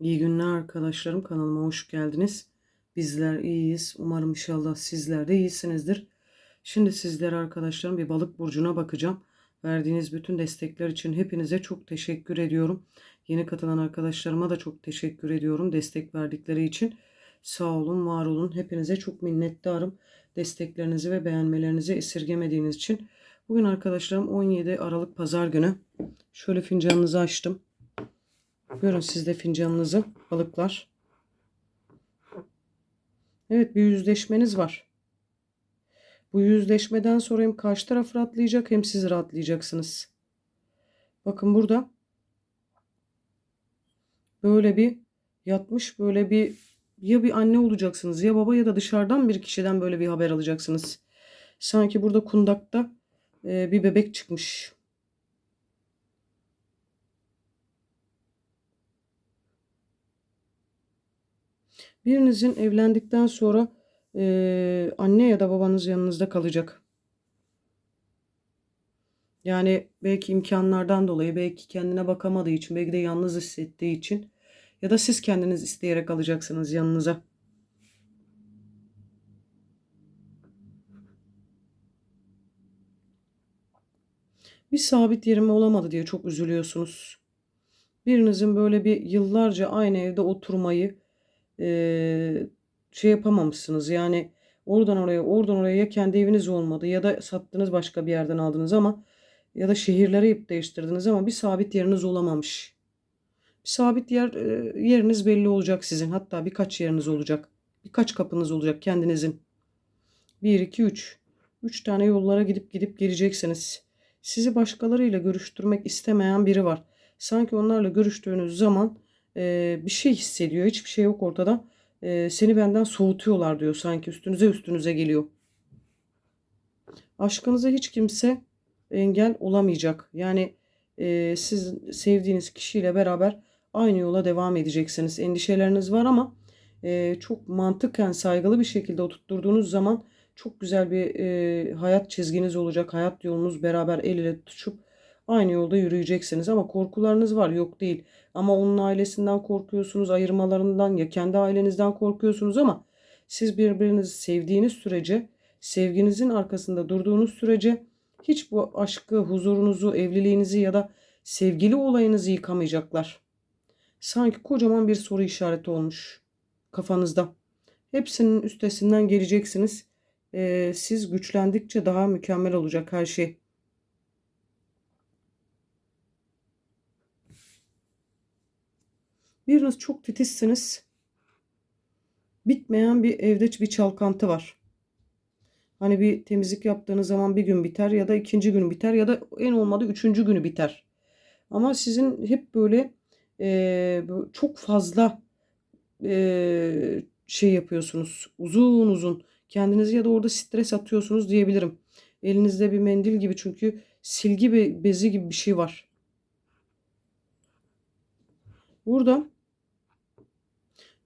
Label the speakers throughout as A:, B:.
A: İyi günler arkadaşlarım. Kanalıma hoş geldiniz. Bizler iyiyiz. Umarım inşallah sizler de iyisinizdir. Şimdi sizlere arkadaşlarım bir balık burcuna bakacağım. Verdiğiniz bütün destekler için hepinize çok teşekkür ediyorum. Yeni katılan arkadaşlarıma da çok teşekkür ediyorum destek verdikleri için. Sağ olun, var olun. Hepinize çok minnettarım. Desteklerinizi ve beğenmelerinizi esirgemediğiniz için. Bugün arkadaşlarım 17 Aralık Pazar günü. Şöyle fincanınızı açtım. Görün siz de fincanınızı balıklar. Evet bir yüzleşmeniz var. Bu yüzleşmeden sonra hem karşı taraf rahatlayacak hem siz rahatlayacaksınız. Bakın burada böyle bir yatmış böyle bir ya bir anne olacaksınız ya baba ya da dışarıdan bir kişiden böyle bir haber alacaksınız. Sanki burada kundakta e, bir bebek çıkmış. Birinizin evlendikten sonra e, anne ya da babanız yanınızda kalacak. Yani belki imkanlardan dolayı, belki kendine bakamadığı için, belki de yalnız hissettiği için ya da siz kendiniz isteyerek alacaksınız yanınıza. Bir sabit yerim olamadı diye çok üzülüyorsunuz. Birinizin böyle bir yıllarca aynı evde oturmayı şey yapamamışsınız. Yani oradan oraya, oradan oraya ya kendi eviniz olmadı ya da sattınız başka bir yerden aldınız ama ya da şehirleri hep değiştirdiniz ama bir sabit yeriniz olamamış. Bir sabit yer yeriniz belli olacak sizin. Hatta birkaç yeriniz olacak. Birkaç kapınız olacak kendinizin. 1 2 3. 3 tane yollara gidip gidip geleceksiniz. Sizi başkalarıyla görüştürmek istemeyen biri var. Sanki onlarla görüştüğünüz zaman e, bir şey hissediyor. Hiçbir şey yok ortada. E, seni benden soğutuyorlar diyor. Sanki üstünüze üstünüze geliyor. Aşkınıza hiç kimse engel olamayacak. Yani e, siz sevdiğiniz kişiyle beraber aynı yola devam edeceksiniz. Endişeleriniz var ama e, çok mantıken saygılı bir şekilde oturtturduğunuz zaman çok güzel bir e, hayat çizginiz olacak. Hayat yolunuz beraber el ele tutuşup aynı yolda yürüyeceksiniz. Ama korkularınız var yok değil. Ama onun ailesinden korkuyorsunuz, ayırmalarından ya kendi ailenizden korkuyorsunuz ama siz birbirinizi sevdiğiniz sürece, sevginizin arkasında durduğunuz sürece hiç bu aşkı, huzurunuzu, evliliğinizi ya da sevgili olayınızı yıkamayacaklar. Sanki kocaman bir soru işareti olmuş kafanızda. Hepsinin üstesinden geleceksiniz. Ee, siz güçlendikçe daha mükemmel olacak her şey. Biriniz çok titizsiniz. Bitmeyen bir evde bir çalkantı var. Hani bir temizlik yaptığınız zaman bir gün biter ya da ikinci gün biter ya da en olmadı üçüncü günü biter. Ama sizin hep böyle e, çok fazla e, şey yapıyorsunuz. Uzun uzun kendinizi ya da orada stres atıyorsunuz diyebilirim. Elinizde bir mendil gibi çünkü silgi be- bezi gibi bir şey var. Burada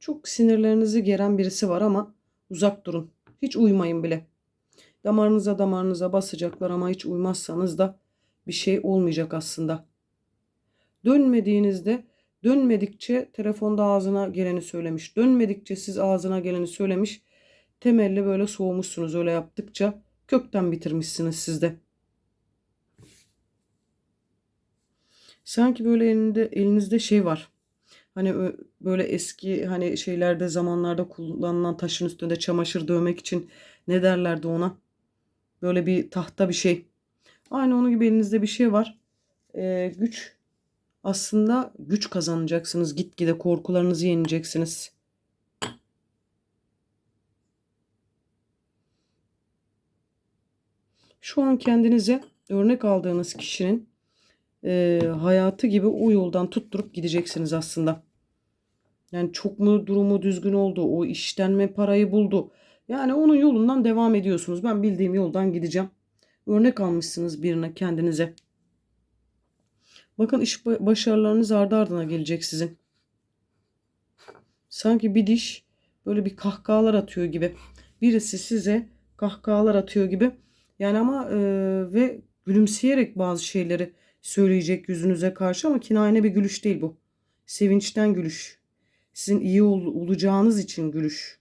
A: çok sinirlerinizi geren birisi var ama uzak durun. Hiç uymayın bile. Damarınıza damarınıza basacaklar ama hiç uymazsanız da bir şey olmayacak aslında. Dönmediğinizde dönmedikçe telefonda ağzına geleni söylemiş. Dönmedikçe siz ağzına geleni söylemiş. Temelli böyle soğumuşsunuz öyle yaptıkça kökten bitirmişsiniz siz de. Sanki böyle elinde, elinizde şey var. Hani böyle eski hani şeylerde zamanlarda kullanılan taşın üstünde çamaşır dövmek için ne derlerdi ona? Böyle bir tahta bir şey. Aynı onun gibi elinizde bir şey var. Ee, güç aslında güç kazanacaksınız. Gitgide korkularınızı yeneceksiniz. Şu an kendinize örnek aldığınız kişinin e, hayatı gibi o yoldan tutturup gideceksiniz aslında. Yani çok mu durumu düzgün oldu, o işten mi parayı buldu. Yani onun yolundan devam ediyorsunuz. Ben bildiğim yoldan gideceğim. Örnek almışsınız birine kendinize. Bakın iş başarılarınız ardı ardına gelecek sizin. Sanki bir diş böyle bir kahkahalar atıyor gibi. Birisi size kahkahalar atıyor gibi. Yani ama e, ve gülümseyerek bazı şeyleri söyleyecek yüzünüze karşı ama kinayene bir gülüş değil bu. Sevinçten gülüş. Sizin iyi ol- olacağınız için gülüş.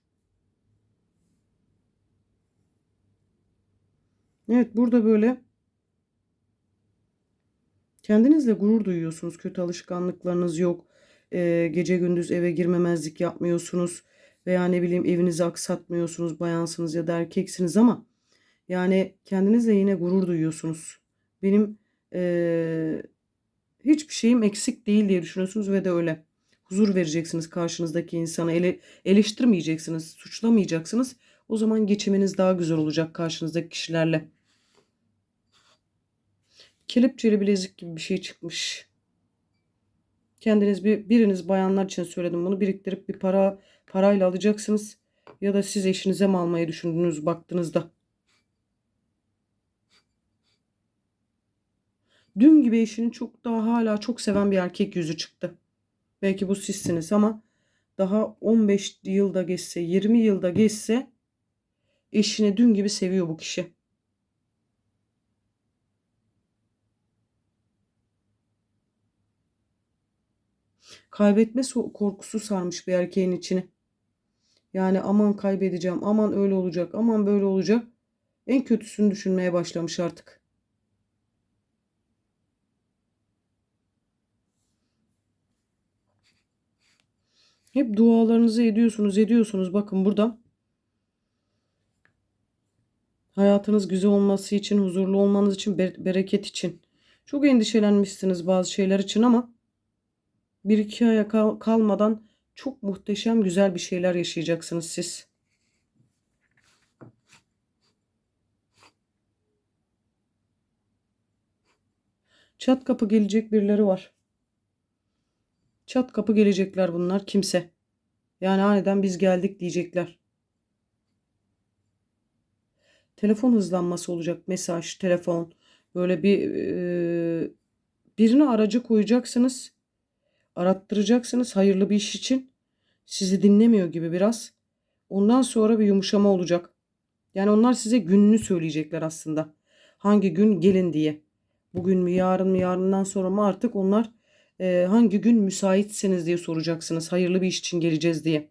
A: Evet burada böyle kendinizle gurur duyuyorsunuz. Kötü alışkanlıklarınız yok. Ee, gece gündüz eve girmemezlik yapmıyorsunuz. Veya ne bileyim evinizi aksatmıyorsunuz. Bayansınız ya da erkeksiniz ama yani kendinizle yine gurur duyuyorsunuz. Benim ee, hiçbir şeyim eksik değil diye düşünüyorsunuz ve de öyle. Huzur vereceksiniz karşınızdaki insana. Ele, eleştirmeyeceksiniz, suçlamayacaksınız. O zaman geçiminiz daha güzel olacak karşınızdaki kişilerle. Kelepçeli bilezik gibi bir şey çıkmış. Kendiniz bir biriniz bayanlar için söyledim bunu biriktirip bir para parayla alacaksınız ya da siz eşinize mi almayı düşündünüz baktığınızda. Dün gibi eşini çok daha hala çok seven bir erkek yüzü çıktı. Belki bu sizsiniz ama daha 15 yılda geçse, 20 yılda geçse eşini dün gibi seviyor bu kişi. Kaybetme korkusu sarmış bir erkeğin içini. Yani aman kaybedeceğim, aman öyle olacak, aman böyle olacak. En kötüsünü düşünmeye başlamış artık. Hep dualarınızı ediyorsunuz, ediyorsunuz. Bakın burada hayatınız güzel olması için, huzurlu olmanız için, be- bereket için. Çok endişelenmişsiniz bazı şeyler için ama bir iki aya kal- kalmadan çok muhteşem güzel bir şeyler yaşayacaksınız siz. Çat kapı gelecek birileri var. Çat kapı gelecekler bunlar kimse. Yani aniden biz geldik diyecekler. Telefon hızlanması olacak. Mesaj, telefon. Böyle bir e, birine aracı koyacaksınız. Arattıracaksınız hayırlı bir iş için. Sizi dinlemiyor gibi biraz. Ondan sonra bir yumuşama olacak. Yani onlar size gününü söyleyecekler aslında. Hangi gün gelin diye. Bugün mü yarın mı yarından sonra mı artık onlar e, hangi gün müsaitseniz diye soracaksınız. Hayırlı bir iş için geleceğiz diye.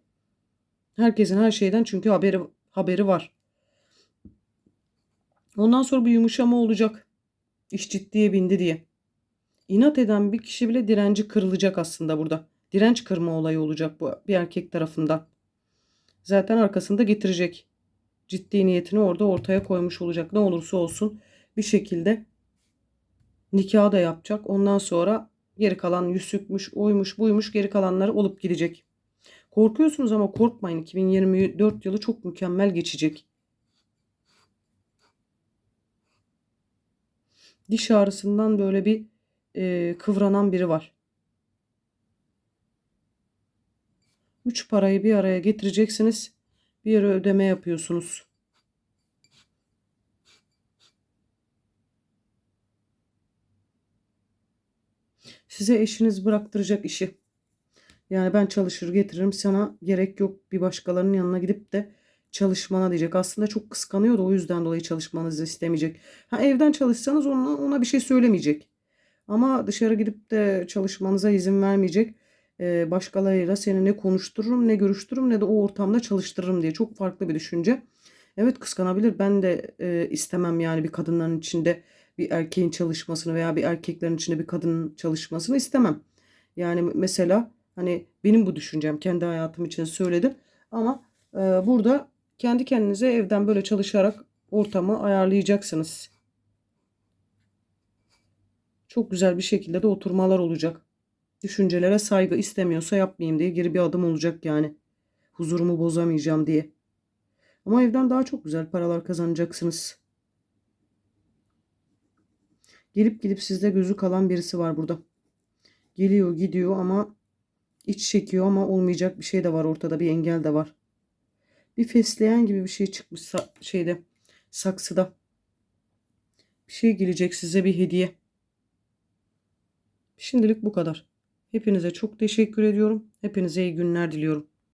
A: Herkesin her şeyden çünkü haberi haberi var. Ondan sonra bir yumuşama olacak. İş ciddiye bindi diye. İnat eden bir kişi bile direnci kırılacak aslında burada. Direnç kırma olayı olacak bu bir erkek tarafından. Zaten arkasında getirecek. Ciddi niyetini orada ortaya koymuş olacak. Ne olursa olsun bir şekilde nikahı da yapacak. Ondan sonra geri kalan yüzükmüş, oymuş, buymuş geri kalanları olup gidecek. Korkuyorsunuz ama korkmayın. 2024 yılı çok mükemmel geçecek. Diş ağrısından böyle bir e, kıvranan biri var. Üç parayı bir araya getireceksiniz. Bir yere ödeme yapıyorsunuz. Size eşiniz bıraktıracak işi. Yani ben çalışır getiririm sana gerek yok bir başkalarının yanına gidip de çalışmana diyecek. Aslında çok kıskanıyor da o yüzden dolayı çalışmanızı istemeyecek. Ha evden çalışsanız ona, ona bir şey söylemeyecek. Ama dışarı gidip de çalışmanıza izin vermeyecek. Ee, başkalarıyla seni ne konuştururum ne görüştürürüm ne de o ortamda çalıştırırım diye. Çok farklı bir düşünce. Evet kıskanabilir. Ben de e, istemem yani bir kadınların içinde bir erkeğin çalışmasını veya bir erkeklerin içinde bir kadının çalışmasını istemem. Yani mesela hani benim bu düşüncem kendi hayatım için söyledim. Ama e, burada kendi kendinize evden böyle çalışarak ortamı ayarlayacaksınız. Çok güzel bir şekilde de oturmalar olacak. Düşüncelere saygı istemiyorsa yapmayayım diye geri bir adım olacak yani. Huzurumu bozamayacağım diye. Ama evden daha çok güzel paralar kazanacaksınız. Gelip gidip sizde gözü kalan birisi var burada. Geliyor gidiyor ama iç çekiyor ama olmayacak bir şey de var ortada bir engel de var. Bir fesleğen gibi bir şey çıkmış şeyde saksıda. Bir şey gelecek size bir hediye. Şimdilik bu kadar. Hepinize çok teşekkür ediyorum. Hepinize iyi günler diliyorum.